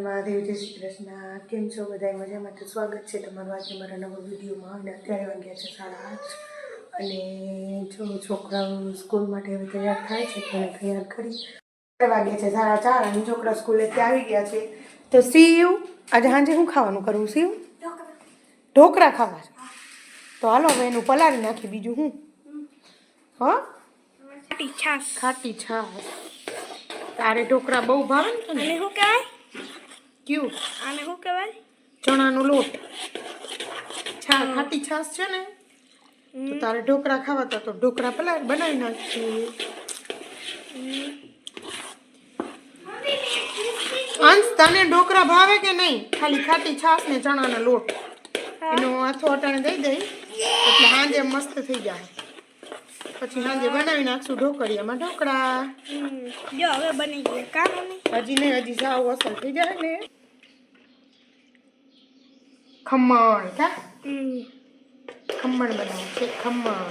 મહાદેવ જય શ્રી કૃષ્ણ. કેમ છો બધા મજામાં? તો સ્વાગત છે તમારું આજે મારા નવા વિડીયોમાં. અને અત્યારે વાગ્યા છે સાડા આઠ. અને જો છોકરાઓ સ્કૂલ માટે હવે તૈયાર થાય છે તો એને તૈયાર કરી વાગ્યા છે સાડા ચાર. અને છોકરા સ્કૂલેથી આવી ગયા છે. તો સીવ આજે સાંજે શું ખાવાનું કરવું સીવ ઢોકળા ખાવા છે. તો હાલો હવે એનું પલાળી નાખી બીજું હું? હા? ખાટી છાશ. ખાટી છાશ. તારે ઢોકળા બહુ ભાવે ને તને? શું કહેવાય ક્યું આને શું કહેવાય? ચણાનો લોટ. છા ખાટી છાશ છે ને? તો તારે ઢોકળા ખાવા તો ઢોકળા પેલા બનાવી નાખજો. અંશ તને ઢોકળા ભાવે કે નહીં? ખાલી ખાટી છાશ ને ચણાનો લોટ. એનો હાથો અટાણે દઈ દઈ. એટલે સાંજે મસ્ત થઈ જાય. પછી સાંજે બનાવી નાખશું ઢોકળિયામાં ઢોકળા. જો હવે બની ગયા. કામ હજી નહીં હજી સાવ અસર થઈ જાય ને. ખમણ. કા? ખમણ બનાવું છે ખમણ.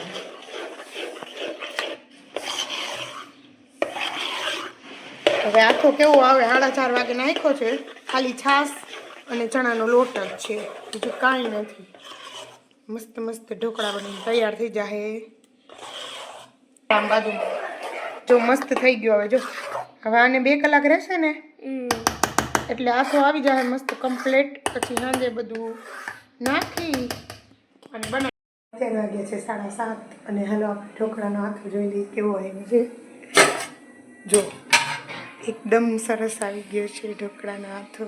હવે આખો કેવો આવે? સાડા ચાર વાગે નાખ્યો છે. ખાલી છાશ અને ચણાનો લોટ જ છે. બીજું કાંઈ નથી. મસ્ત મસ્ત ઢોકળા બનીને તૈયાર થઈ જાય આમ બાજુ જો મસ્ત થઈ ગયો હવે જો. હવે આને બે કલાક રહેશે ને. એટલે આખો આવી જાય મસ્ત કમ્પ્લીટ પછી સાંજે બધું નાખી અને બનાવી. અત્યારે વાગ્યા છે સાડા સાત અને હાલો આપણે ઢોકળાનો હાથો જોઈ લઈએ કેવો આવ્યો છે. જો, એકદમ સરસ આવી ગયો છે ઢોકળાનો હાથો.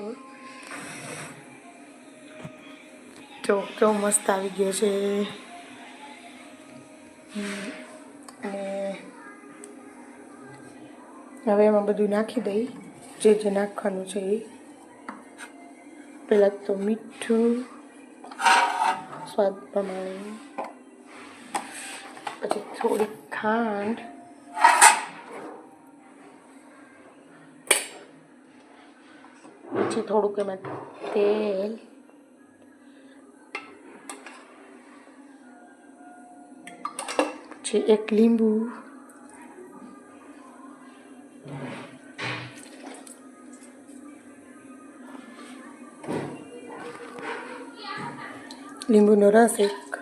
જો, કેવો મસ્ત આવી ગયો છે. અને હવે એમાં બધું નાખી દઈ. જે જે નાખવાનું છે એ. પહેલાં તો મીઠું, સ્વાદ પ્રમાણે. પછી થોડી ખાંડ. પછી થોડુંક એમાં તેલ. પછી એક લીંબુ. લીંબુનો રસ એક.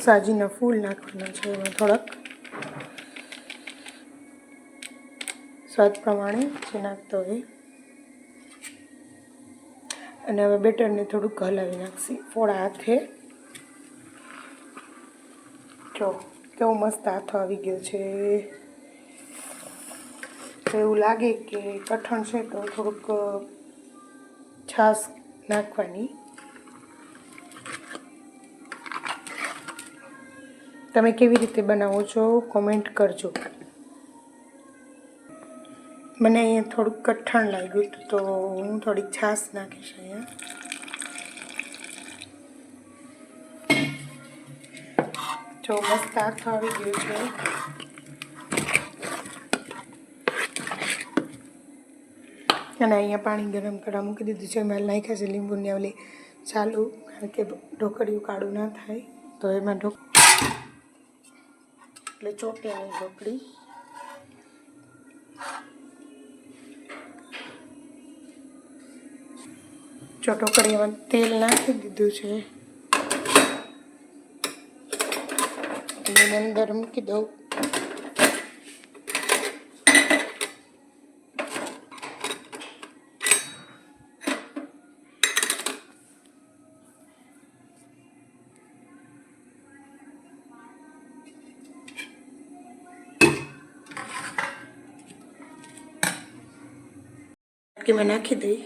સાજીના ફૂલ નાખવાના છે એમાં થોડાક. સ્વાદ પ્રમાણે જે નાખતો હોય. અને હવે બેટરને થોડુંક હલાવી નાખશી ફોડા હાથે. જો, કેવો મસ્ત હાથો આવી ગયો છે. એવું લાગે કે કઠણ છે તો થોડુંક છાશ નાખવાની. તમે કેવી રીતે બનાવો છો કોમેન્ટ કરજો. મને અહીંયા થોડુંક કઠણ લાગ્યું હતું, તો હું થોડીક છાશ નાખીશ અહીંયા. જો, મસ્ત હાથ આવી ગયું છે. અને અહીંયા પાણી ગરમ કરવા મૂકી દીધું છે. એમાં નાખ્યા છે લીંબુ નેવલી ચાલુ, કારણ કે ઢોકળિયું કાળું ના થાય, તો એમાં ઢોક એટલે ચોટે નહીં ઢોકળી. જો ઢોકળીમાં તેલ નાખી દીધું છે. એને અંદર મૂકી દઉં. વાટકીમાં નાખી દઈ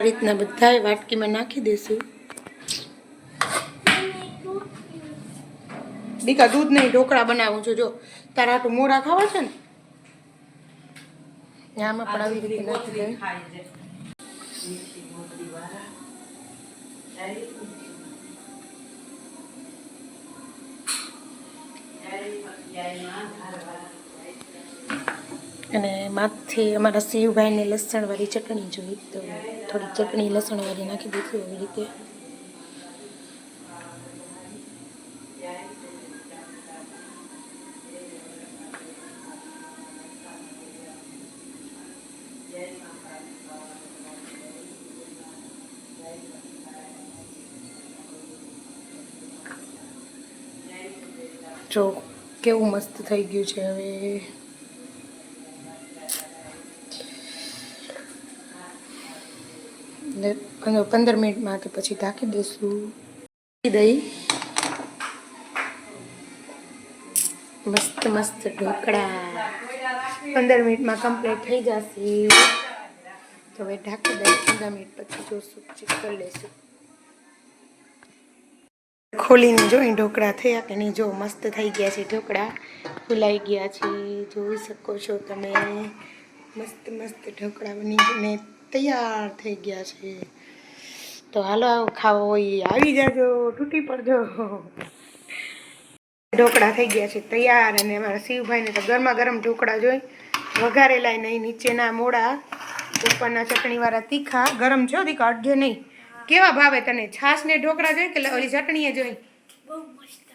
આ રીતના બધા વાટકીમાં નાખી દઈશું દીકા દૂધ નહીં ઢોકળા બનાવું છું જો તારા હાટું મોડા ખાવા છે ને આમાં પણ આવી રીતે નાખી દઈએ અને માથે અમારા શિવભાઈને લસણવાળી ચટણી જોઈ, તો થોડી ચટણી, લસણવાળી નાખી દીધી એવી રીતે. જો કેવું મસ્ત થઈ ગયું છે હવે. પંદર મિનિટમાં મિનિટ માટે પછી ઢાંકી દઈશું. દહીં મસ્ત મસ્ત ઢોકળા. પંદર મિનિટમાં કમ્પ્લીટ થઈ જશે. તો હવે ઢાંકી દઈ પંદર મિનિટ પછી જોશું ચેક કરી લઈશું. ખોલીને જોઈ ઢોકળા થયા કે નહીં? જો, મસ્ત થઈ ગયા છે ઢોકળા. ફૂલાઈ ગયા છે. જોઈ શકો છો તમે. મસ્ત મસ્ત ઢોકળા બનીને તૈયાર થઈ ગયા છે. તો હાલો, આવો ખાવો હોય, આવી જાજો, તૂટી પડજો. ઢોકળા થઈ ગયા છે તૈયાર અને અમારા શિવભાઈને તો ગરમા ગરમ ઢોકળા જોઈ. વઘારેલા નહીં, નીચેના મોડા, ઉપરના ચટણીવાળા તીખા. ગરમ છો તીખા અડધે નહીં. કેવા ભાવે તને? છાશ ને ઢોકળા જોઈ કે ઓલી ચટણીએ જોઈ? બહુ મસ્ત.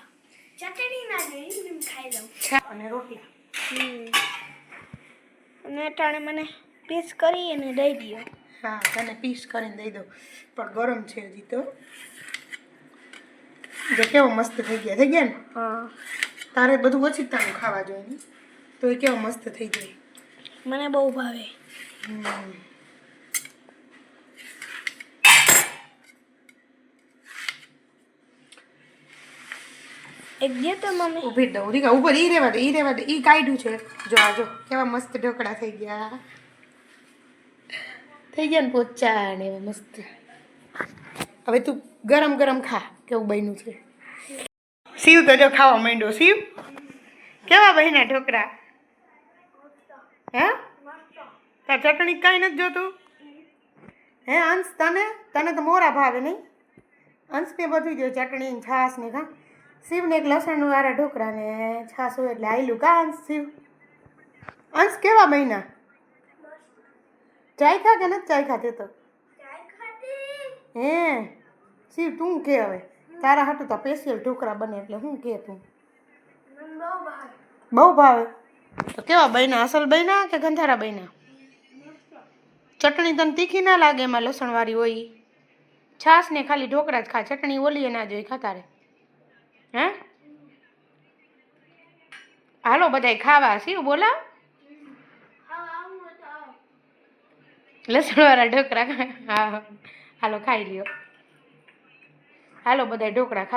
ચટણી ના જોઈ એમ ખાઈ લઉં. છા અને રોટલા. અને અટાણે મને પીસ કરી અને દઈ દો હા તને પીસ કરીને દઈ દો પણ ગરમ છે હજી તો. જો કેવો મસ્ત થઈ ગયા. થઈ ગયા ને? હા. તારે બધું ઓછી તારું ખાવા જોઈએ ને તો એ કેવો મસ્ત થઈ જાય. મને બહુ ભાવે. હમ. એક દે તો મમ્મી ઊભી દઉં રીકા ઉપર ઈ રેવા દે ઈ રેવા દે ઈ કાઢ્યું છે. જો આ જો કેવા મસ્ત ઢોકળા થઈ ગયા. થઈ ગયા ને પોચા ને એવા મસ્ત. હવે તું ગરમ ગરમ ખા કેવું બન્યું છે. શિવ તો જો ખાવા માંડ્યો શિવ કેવા બહેના ઢોકળા? હે? તાર ચટણી કાંઈ નથી જોતું? હે અંશ તને? તને તો મોરા ભાવે નહીં. અંશ મેં બધું જો ચટણી છાસ ને ખા શિવને એક લસણનું વાળા ઢોકળા ને છાશ એટલે આયલું કા અંશ શિવ. અંશ કેવા મહિના ચાય ખા કે નથી ચાય ખાતી તો? હે, શિવ તું કે હવે? તારા હાટું તો સ્પેશિયલ ઢોકળા બને એટલે હું કે તું? બહુ ભાવે. તો કેવા બન્યા? અસલ બન્યા કે ગંધારા બન્યા? ચટણી તને તીખી ના લાગે એમાં લસણવાળી હોય. છાશ ને ખાલી ઢોકળા જ ખા, ચટણી ઓલી ના જોઈ ખાતા રે. હે? હાલો, બધાય ખાવા શિવ બોલા લસણવાળા ઢોકળા હા હાલો, ખાઈ લ્યો. હાલો, બધાય ઢોકળા